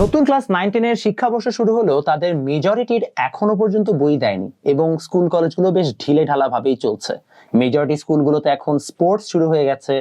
নতুন class nine টেনের শিক্ষাবর্ষ শুরু হলেও তাদের মেজরিটির এখনও পর্যন্ত বই দেয়নি এবং স্কুল কলেজগুলো বেশ ঢিলে ঢালা ভাবেই চলছে। মেজরিটি স্কুলগুলোতে এখন স্পোর্টস শুরু হয়ে গেছে।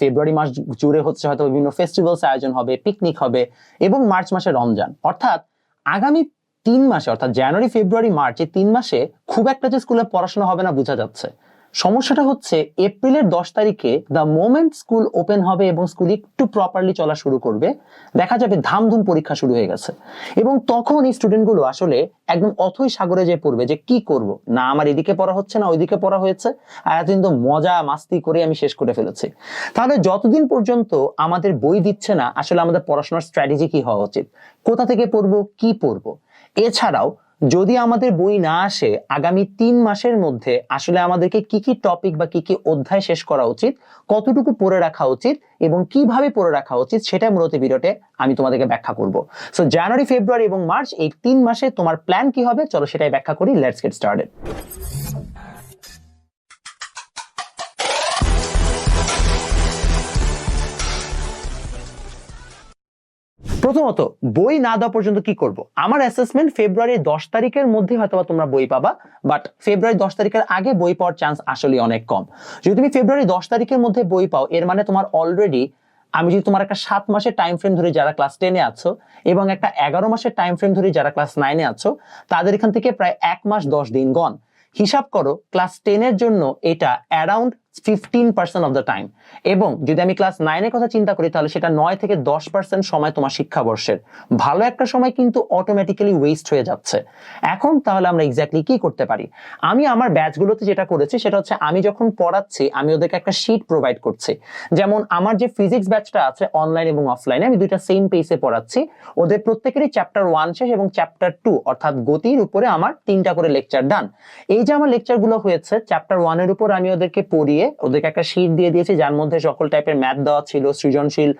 ফেব্রুয়ারি মাস জুড়ে হচ্ছে হয়তো বিভিন্ন ফেস্টিভ্যালস আয়োজন হবে পিকনিক হবে এবং মার্চ মাসে রমজান। অর্থাৎ আগামী তিন মাসে, অর্থাৎ জানুয়ারি ফেব্রুয়ারি মার্চ এই তিন মাসে খুব একটা যে স্কুলে পড়াশোনা হবে না বোঝা যাচ্ছে। সমস্যাটা হচ্ছে এপ্রিলের দশ তারিখে দ্য মোমেন্ট স্কুল ওপেন হবে এবং স্কুল একটু প্রপারলি চলা শুরু করবে, দেখা যাবে ধামধুম পরীক্ষা শুরু হয়ে গেছে। এবং তখন এই স্টুডেন্টগুলো আসলে একদম অথই সাগরে যে পড়বে যে কি করব? না, আমার এদিকে পড়া হচ্ছে না, ওইদিকে পড়া হয়েছে। আর এতদিন তো মজা, মাস্তি করে আমি শেষ করে ফেলেছি। তাহলে যতদিন পর্যন্ত আমাদের বই দিচ্ছে না, আসলে আমাদের পড়াশোনার স্ট্র্যাটেজি কি হওয়া উচিত? কোথা থেকে পড়ব? কি পড়ব? এছাড়াও যদি আমাদের বই না আসে, আগামী তিন মাসের মধ্যে আসলে আমাদেরকে কি কি টপিক বা কি কি অধ্যায় শেষ করা উচিত, কতটুকু পড়ে রাখা উচিত এবং কীভাবে পড়ে রাখা উচিত সেটা মূলত ভিডিওতে আমি তোমাদেরকে ব্যাখ্যা করব। সো জানুয়ারি ফেব্রুয়ারি এবং মার্চ এই তিন মাসে তোমার প্ল্যান কি হবে? চলো সেটাই ব্যাখ্যা করি লেটস গেট স্টার্টেড প্রথমত, বই না দেওয়া পর্যন্ত কি করব? আমার অ্যাসেসমেন্ট ফেব্রুয়ারি দশ তারিখের মধ্যে হয়তো তোমরা বই পাবা বাট ফেব্রুয়ারি দশ তারিখের আগে বই পাওয়ার চান্স আসলে অনেক কম। যদি তুমি ফেব্রুয়ারি দশ তারিখের মধ্যে বই পাও, এর মানে তোমার অলরেডি আমি যদি তোমার একটা সাত মাসের টাইম ফ্রেম ধরে যারা ক্লাস টেনে আছো এবং একটা এগারো মাসের টাইম ফ্রেম ধরে যারা ক্লাস নাইনে আছো, তাদের এখান থেকে প্রায় এক মাস দশ দিন গন হিসাব করো ক্লাস টেনের জন্য এটা around fifteen percent of the time এবং যদি আমি ক্লাস নাইনের কথা চিন্তা করি, তাহলে সেটা নয় থেকে দশ পার্সেন্ট সময় তোমার শিক্ষাবর্ষের। ভালো একটা সময় কিন্তু অটোমেটিক্যালি ওয়েস্ট হয়ে যাচ্ছে। এখন তাহলে আমরা এক্স্যাক্টলি কি করতে পারি? আমি আমার ব্যাচগুলোতে যেটা করেছি, সেটা হচ্ছে আমি যখন পড়াচ্ছি, আমি ওদেরকে একটা শিট প্রোভাইড করছি। যেমন আমার যে ফিজিক্স ব্যাচটা আছে অনলাইন এবং অফলাইনে আমি দুইটা সেম পেসে পড়াচ্ছি। ওদের প্রত্যেকেরই চ্যাপ্টার ওয়ান শেষ এবং চ্যাপ্টার টু অর্থাৎ গতির উপরে আমার তিনটা করে লেকচার ডান এই যে আমার লেকচারগুলো হয়েছে চ্যাপ্টার ওয়ানের উপর আমি ওদেরকে পড়িয়ে ওদেরকে একটা শিট দিয়ে দিয়েছি, যার মধ্যে সকল টাইপের ম্যাথ দেওয়া ছিল, সৃজনশীল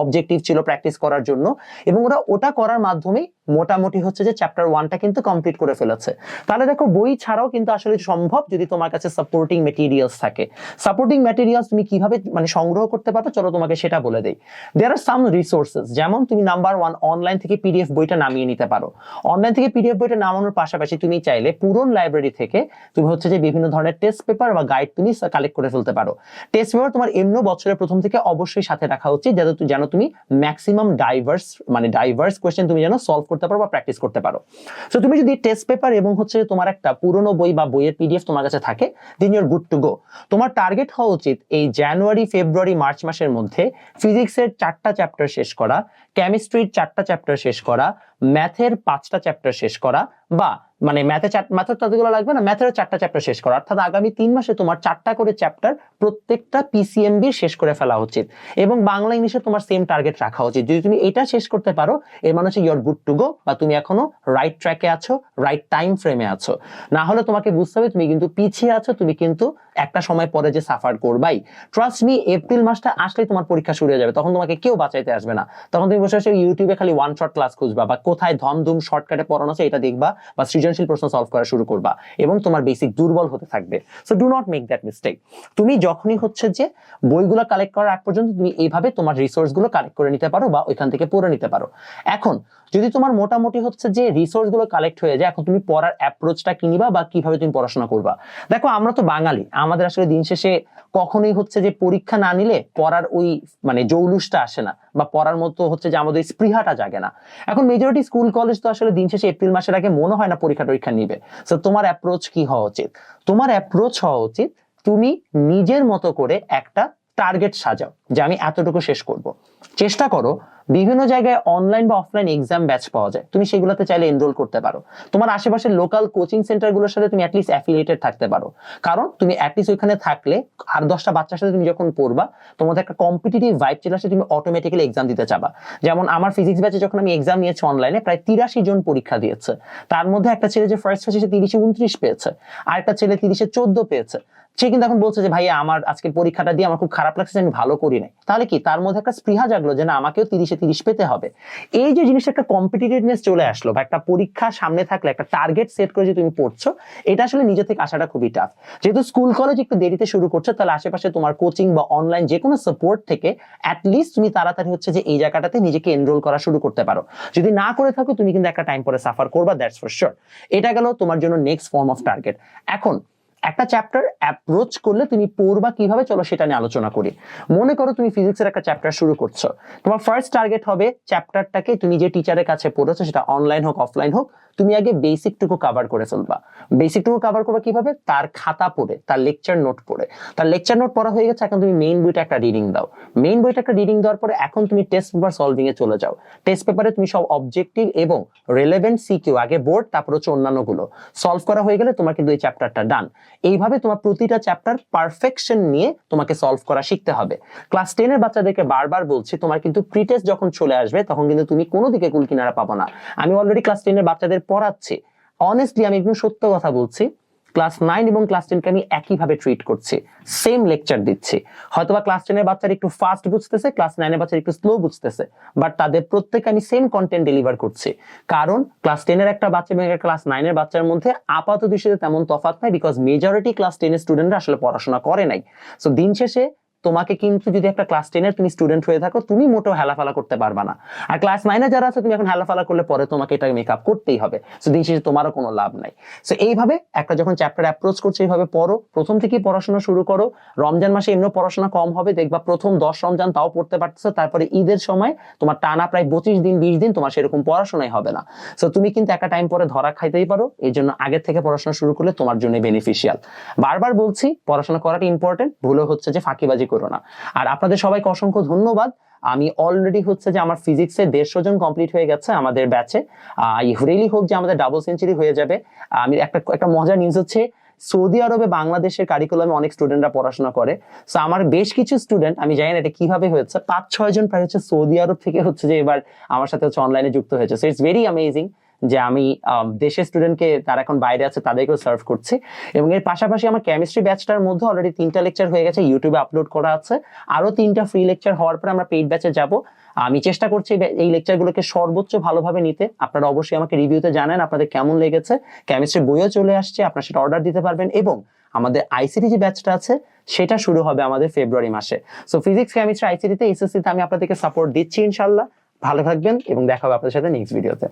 অবজেক্টিভ ছিল প্র্যাকটিস করার জন্য। এবং ওরা ওটা করার মাধ্যমেই মোটামুটি হচ্ছে যে চ্যাপ্টার ওয়ানটা কিন্তু কমপ্লিট করে ফেলেছে। তাহলে দেখো বই ছাড়াও কিন্তু আসলে সম্ভব যদি তোমার কাছে সাপোর্টিং মেটেরিয়ালস থাকে। সাপোর্টিং মেটেরিয়ালস তুমি কীভাবে মানে সংগ্রহ করতে পারবে চলো তোমাকে সেটা বলে দেই। দেয়ার আর সাম রিসোর্সেস যেমন তুমি নাম্বার ওয়ান অনলাইন থেকে পিডিএফ বইটা নামিয়ে নিতে পারো। অনলাইন থেকে পিডিএফ বইটা নামানোর পাশাপাশি তুমি চাইলে পুরন লাইব্রেরি থেকে তুমি হচ্ছে যে বিভিন্ন ধরনের টেস্ট পেপার বা গাইড তুমি কালেক্ট করে ফেলতে পারো। টেস্ট পেপার তোমার এমনি বছরের প্রথম থেকে অবশ্যই সাথে রাখা উচিত যাতে যেন তুমি ম্যাক্সিমাম ডাইভার্স মানে ডাইভার্স কোয়েশ্চেন তুমি যেন সলভ করতে পারো বা প্র্যাকটিস করতে পারো। সো তুমি যদি টেস্ট পেপার এবং হচ্ছে তোমার একটা পুরনো বই বা বইয়ের পিডিএফ তোমার কাছে থাকে then your good to go তোমার টার্গেট হওয়া উচিত এই জানুয়ারি ফেব্রুয়ারি মার্চ মাসের মধ্যে ফিজিক্সের চারটা চ্যাপ্টার শেষ করা কেমিস্ট্রির চারটা চ্যাপ্টার শেষ করা ম্যাথের পাঁচটা চ্যাপ্টার শেষ করা, বা মানে ম্যাথে ম্যাথের ততগুলো লাগবে না ম্যাথের চারটা চ্যাপ্টার শেষ করা। অর্থাৎ আগামী তিন মাসে তোমার চারটা করে চ্যাপ্টার প্রত্যেকটা পিসিএমবি শেষ করে ফেলা উচিত। এবং বাংলা ইংলিশে তোমার সেম টার্গেট রাখা উচিত। যদি তুমি এটা শেষ করতে পারো, এর মানে হচ্ছে ইয়োর গুড টু গো বা তুমি এখনও রাইট ট্র্যাকে আছো রাইট টাইম ফ্রেমে আছো। না হলে তোমাকে বুঝতে হবে, তুমি কিন্তু পিছিয়ে আছো, তুমি কিন্তু একটা সময় পরে যে সাফার করবাই। ট্রাস্ট মি এপ্রিল মাসটা আসলেই তোমার পরীক্ষা শুরু হয়ে যাবে, তখন তোমাকে কেউ বাঁচাইতে আসবে না। তখন তুমি বসে বসে ইউটিউবে খালি ওয়ান শট ক্লাস খুঁজবা বা কোথায় ধমধুম শর্টকাটে পড়ানো আছে এটা দেখবা বা সৃজনশীল প্রশ্ন সলভ করা শুরু করবা এবং তোমার বেসিক দুর্বল হতে থাকবে। So do not make that mistake তুমি যখনই হচ্ছে যে বইগুলো কালেক্ট করার আগ পর্যন্ত তুমি এইভাবে তোমার রিসোর্সগুলো কালেক্ট করে নিতে পারো বা ওইখান থেকে পড়ে নিতে পারো। এখন, যদি তোমার মোটামুটি হচ্ছে যে রিসোর্সগুলো কালেক্ট হয়ে যায়, এখন তুমি পড়ার অ্যাপ্রোচটা কিনিবা বা কীভাবে তুমি পড়াশোনা করবা? দেখো, আমরা তো বাঙালি, আমাদের আসলে দিন শেষে কখনোই হচ্ছে যে পরীক্ষা না নিলে পড়ার ওই মানে জৌলুসটা আসে না বা পড়ার মতো হচ্ছে যে আমাদের স্পৃহাটা জাগে না। এখন মেজরিটি স্কুল কলেজ তো আসলে দিন শেষে এপ্রিল মাসের আগে মনে হয় না পরীক্ষা টরীক্ষা নিবে। সো তোমার অ্যাপ্রোচ কি হওয়া উচিত? তোমার অ্যাপ্রোচ হওয়া উচিত, তুমি নিজের মতো করে একটা টার্গেট সাজাও, যে আমি এতটুকু শেষ করব। চেষ্টা করো বিভিন্ন জায়গায় অনলাইন বা অফলাইন এক্সাম ব্যাচ পাওয়া যায়। তুমি সেগুলোতে চাইলে এনরোল করতে পারো। তোমার আশেপাশের লোকাল কোচিং সেন্টারগুলোর সাথে তুমি অ্যাটলিস্ট অ্যাফিলিয়েটেড থাকতে পারো। কারণ তুমি অ্যাটলিস্ট ওইখানে থাকলে আর দশটা বাচ্চার সাথে তুমি যখন পড়বা, তোমাদের একটা কম্পিটিটিভ ভাইব চলে আসে, তুমি অটোমেটিক্যালি এক্সাম দিতে চাবা। যেমন আমার ফিজিক্স ব্যাচে যখন আমি এক্সাম নিয়েছি অনলাইনে প্রায় তিরাশি জন পরীক্ষা দিয়েছে। তার মধ্যে একটা ছেলে যে ফার্স্ট হয়েছে সে তিরিশে উনত্রিশ পেয়েছে। আর একটা ছেলে তিরিশে চোদ্দ পেয়েছে। সে কিন্তু এখন বলছে যে ভাই আমার আজকের পরীক্ষাটা দিয়ে আমার খুব খারাপ লাগছে, আমি ভালো করি নাই। তাহলে কি? তার মধ্যে একটা স্পৃহা জাগলো যে, না, আমাকেও তিরিশে তিরিশে তিরিশ পেতে হবে। এই যে জিনিসটা একটা কম্পিটিটিভনেস চলে আসলো বা একটা পরীক্ষা সামনে থাকলে, একটা টার্গেট সেট করে যে তুমি পড়ছো, এটা আসলে নিজে থেকে আসাটা খুবই টাফ যেহেতু স্কুল কলেজ একটু দেরিতে শুরু করছ, তাহলে আশেপাশে তোমার কোচিং বা অনলাইন যে কোনো সাপোর্ট থেকে অ্যাটলিস্ট তুমি তাড়াতাড়ি হচ্ছে যে এই জায়গাটাতে নিজেকে এনরোল করা শুরু করতে পারো। যদি না করে থাকো, তুমি কিন্তু একটা টাইম পরে সাফার করবা দ্যাটস ফর শিওর এটা গেল তোমার জন্য নেক্সট ফর্ম অফ টার্গেট এখন একটা চ্যাপ্টার অ্যাপ্রোচ করলে তুমি পড়বা কীভাবে, চলো সেটা নিয়ে আলোচনা করি। মনে করো তুমি ফিজিক্সের একটা চ্যাপ্টার শুরু করছ। তোমার ফার্স্ট টার্গেট হবে চ্যাপ্টারটাকে তুমি যে টিচারের কাছে পড়েছো, সেটা অনলাইন হোক অফলাইন হোক, তুমি আগে বেসিকটুকু কভার করে ফেলবা। বেসিকটুকু কভার করবে কীভাবে? তার খাতা পড়ে, তার লেকচার নোট পড়ে। তার লেকচার নোট পড়া হয়ে গেছে, এখন তুমি মেইন বইটা একটা রিডিং দাও। মেইন বইটা একটা রিডিং দেওয়ার পরে এখন তুমি টেস্ট পেপার সলভিং এ চলে যাও। টেস্ট পেপারে তুমি সব অবজেক্টিভ এবং রেলেভেন্ট সিকিউ আগে বোর্ড তারপর হচ্ছে অন্যান্যগুলো। সলভ করা হয়ে গেলে তোমার কিন্তু এই চ্যাপ্টারটা ডান এইভাবে তোমার প্রতিটা চ্যাপ্টার পারফেকশন নিয়ে তোমাকে সলভ করা শিখতে হবে। ক্লাস টেনের বাচ্চাদেরকে বারবার বলছি, তোমার কিন্তু প্রিটেস্ট যখন চলে আসবে, তখন কিন্তু তুমি কোনো দিকে কুল কিনারা পাবো না। আমি অলরেডি ক্লাস টেনের বাচ্চাদের পড়াচ্ছি। অনেস্টলি আমি একদম সত্য কথা বলছি। ক্লাস নাইন এবং ক্লাস টেনকে আমি একইভাবে ট্রিট করছি। সেম লেকচার দিচ্ছি। হয়তোবা ক্লাস টেনের বাচ্চারা একটু ফাস্ট বুঝতেছে, ক্লাস নাইনের বাচ্চারা একটু স্লো বুঝতেছে বাট তাদের প্রত্যেকে আমি সেম কন্টেন্ট ডেলিভার করছি। কারণ ক্লাস টেনের একটা বাচ্চা এবং ক্লাস নাইনের বাচ্চার মধ্যে আপাত দৃষ্টিতে তেমন তফাত নাই বিকজ মেজরিটি ক্লাস টেনের স্টুডেন্টরা আসলে পড়াশোনা করে নাই। সো দিন শেষে তোমাকে কিন্তু যদি একটা ক্লাস টেনের তুমি স্টুডেন্ট হয়ে থাকো, তুমি মোটেও হেলাফেলা করতে পারবা না। আর ক্লাস নাইনে যারা আছে, তুমি এখন হেলাফেলা করলে পরে তোমাকে এটা মেকআপ করতেই হবে। সো দিন শেষে তোমারও কোনো লাভ নাই। সো এইভাবে একটা যখন চ্যাপ্টার অ্যাপ্রোচ করছে, এইভাবে পড়ো। প্রথম থেকেই পড়াশোনা শুরু করো। রমজান মাসে এমনিও পড়াশোনা কম হবে। দেখবা প্রথম দশ রমজান তাও পড়তে পারতেছো। তারপরে ঈদের সময় তোমার টানা প্রায় পঁচিশ দিন, বিশ দিন তোমার সেরকম পড়াশোনাই হবে না। সো তুমি কিন্তু একটা টাইম পরে ধরা খাইতেই পারো। এই জন্য আগের থেকে পড়াশোনা শুরু করলে তোমার জন্য বেনিফিশিয়াল বারবার বলছি, পড়াশোনা করাটা ইম্পর্টেন্ট ভুলও হচ্ছে যে ফাঁকিবাজি করো না। আর আপনাদের সবাইকে অসংখ্য ধন্যবাদ। আমি অলরেডি হচ্ছে যে আমার ফিজিক্সের দেড়শো জন কমপ্লিট হয়ে গেছে আমাদের ব্যাচে আই হোপ যে আমাদের ডাবল সেঞ্চুরি হয়ে যাবে। আমি একটা একটা মজার নিউজ হচ্ছে, সৌদি আরবে বাংলাদেশের কারিকুলামে অনেক স্টুডেন্টরা পড়াশোনা করে। সো আমার বেশ কিছু স্টুডেন্ট আমি জানি না এটা কীভাবে হয়েছে পাঁচ ছয় জন প্রায় হচ্ছে সৌদি আরব থেকে হচ্ছে যে এবার আমার সাথে হচ্ছে অনলাইনে যুক্ত হয়েছে। সো ইটস ভেরি অ্যামেজিং যে আমি দেশের স্টুডেন্টকে তারা এখন বাইরে আছে, তাদেরকেও সার্ভ করছি। এবং এর পাশাপাশি আমার কেমিস্ট্রি ব্যাচটার মধ্যে অলরেডি তিনটা লেকচার হয়ে গেছে ইউটিউবে আপলোড করা আছে। আরও তিনটা ফ্রি লেকচার হওয়ার পরে আমরা পেইড ব্যাচে যাব। আমি চেষ্টা করছি এই লেকচারগুলোকে সর্বোচ্চ ভালোভাবে নিতে। আপনারা অবশ্যই আমাকে রিভিউতে জানেন আপনাদের কেমন লেগেছে। কেমিস্ট্রি বইও চলে আসছে, আপনারা সেটা অর্ডার দিতে পারবেন। এবং আমাদের আইসিটি যে ব্যাচটা আছে, সেটা শুরু হবে আমাদের ফেব্রুয়ারি মাসে। সো ফিজিক্স কেমিস্ট্রি আইসিটিতে এসএসসিতে আমি আপনাদেরকে সাপোর্ট দিচ্ছি ইনশাল্লাহ ভালো থাকবেন এবং দেখা হবে আপনাদের সাথে নেক্সট ভিডিওতে